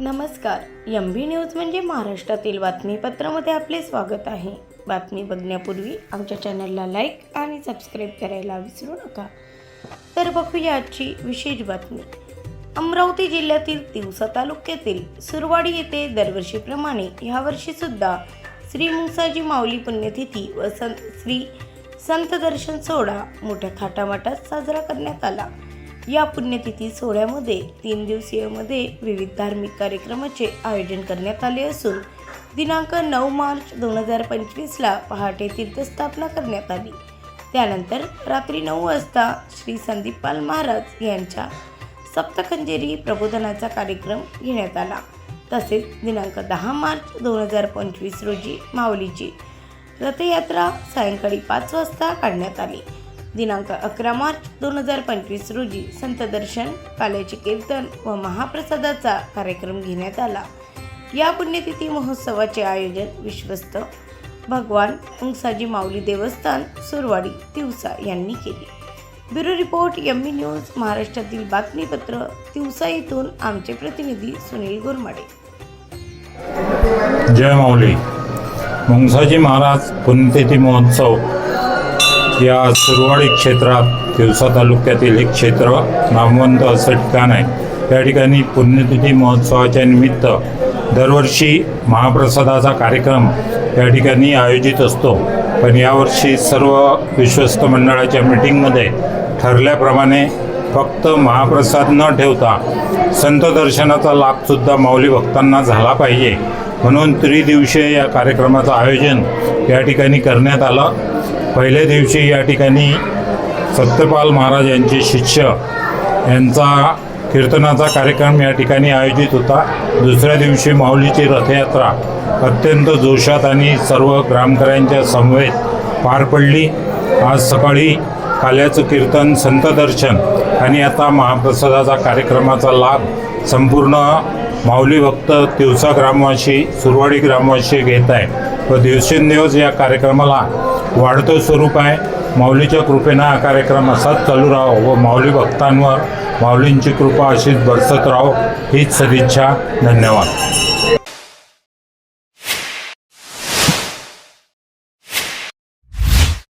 नमस्कार. एम बी न्यूज म्हणजे महाराष्ट्रातील बातमीपत्रामध्ये आपले स्वागत आहे. बातमी बघण्यापूर्वी आमच्या चॅनलला लाईक आणि सबस्क्राईब करायला विसरू नका. तर बघूया आजची विशेष बातमी. अमरावती जिल्ह्यातील तिवसा तालुक्यातील सुरवाडी येथे दरवर्षीप्रमाणे ह्यावर्षीसुद्धा श्री मुंसाजी माऊली पुण्यतिथी व संत श्री संत दर्शन सोहळा मोठ्या थाटामाटात साजरा करण्यात आला. या पुण्यतिथी सोहळ्यामध्ये तीन दिवसीयमध्ये विविध धार्मिक कार्यक्रमाचे आयोजन करण्यात आले असून दिनांक नऊ मार्च दोन हजार पंचवीसला पहाटे तीर्थस्थापना करण्यात आली. त्यानंतर रात्री नऊ वाजता श्री संदीपपाल महाराज यांच्या सप्तखंजेरी प्रबोधनाचा कार्यक्रम घेण्यात आला. तसेच दिनांक दहा मार्च दोन हजार पंचवीस रोजी माऊलीची रथयात्रा सायंकाळी पाच वाजता काढण्यात आली. दिनांक अकरा मार्च दोन हजार पंचवीस रोजी संत दर्शन काल्याचे कीर्तन व महाप्रसादाचा कार्यक्रम घेण्यात आला. या पुण्यतिथी महोत्सवाचे आयोजन विश्वस्त भगवान मुंगसाजी माऊली देवस्थान सुरवाडी तिवसा यांनी केले. ब्युरो रिपोर्ट एम न्यूज महाराष्ट्रातील बातमीपत्र तिवसा येथून आमचे प्रतिनिधी सुनील गोरमाडे. जय माऊली. मुंगसाजी महाराज पुण्यतिथी महोत्सव या सुरवाडी क्षेत्रात तिवसा तालुक्यातील एक क्षेत्र नामवंत असं ठिकाण आहे. या ठिकाणी पुण्यतिथी महोत्सवाच्या निमित्त दरवर्षी महाप्रसादाचा कार्यक्रम या ठिकाणी आयोजित असतो. पण यावर्षी सर्व विश्वस्त मंडळाच्या मीटिंगमध्ये ठरल्याप्रमाणे फक्त महाप्रसाद न ठेवता संत दर्शनाचा लाभसुद्धा माऊली भक्तांना झाला पाहिजे. म्हणून त्रिदिवसीय या कार्यक्रमाचं आयोजन या ठिकाणी करण्यात आलं. पहिल्या दिवशी या ठिकाणी सत्यपाल महाराज यांचे शिष्य यांचा कीर्तनाचा कार्यक्रम या ठिकाणी आयोजित होता. दुसऱ्या दिवशी माऊलीची रथयात्रा अत्यंत जोशात आणि सर्व ग्रामकऱ्यांच्या समवेत पार पडली. आज सकाळी काल्याचं कीर्तन संतदर्शन आणि आता महाप्रसादाचा कार्यक्रमाचा लाभ संपूर्ण माऊली भक्त तिवसा ग्रामवासी सुरवाडी ग्रामवासी घेत आहे. व दिवसेंदिवस या कार्यक्रमाला वाढतं स्वरूप आहे. माऊलीच्या कृपेनं हा कार्यक्रम असाच चालू राहो व माऊली भक्तांवर माऊलींची कृपा अशीच बरसत राहो हीच सदिच्छा. धन्यवाद.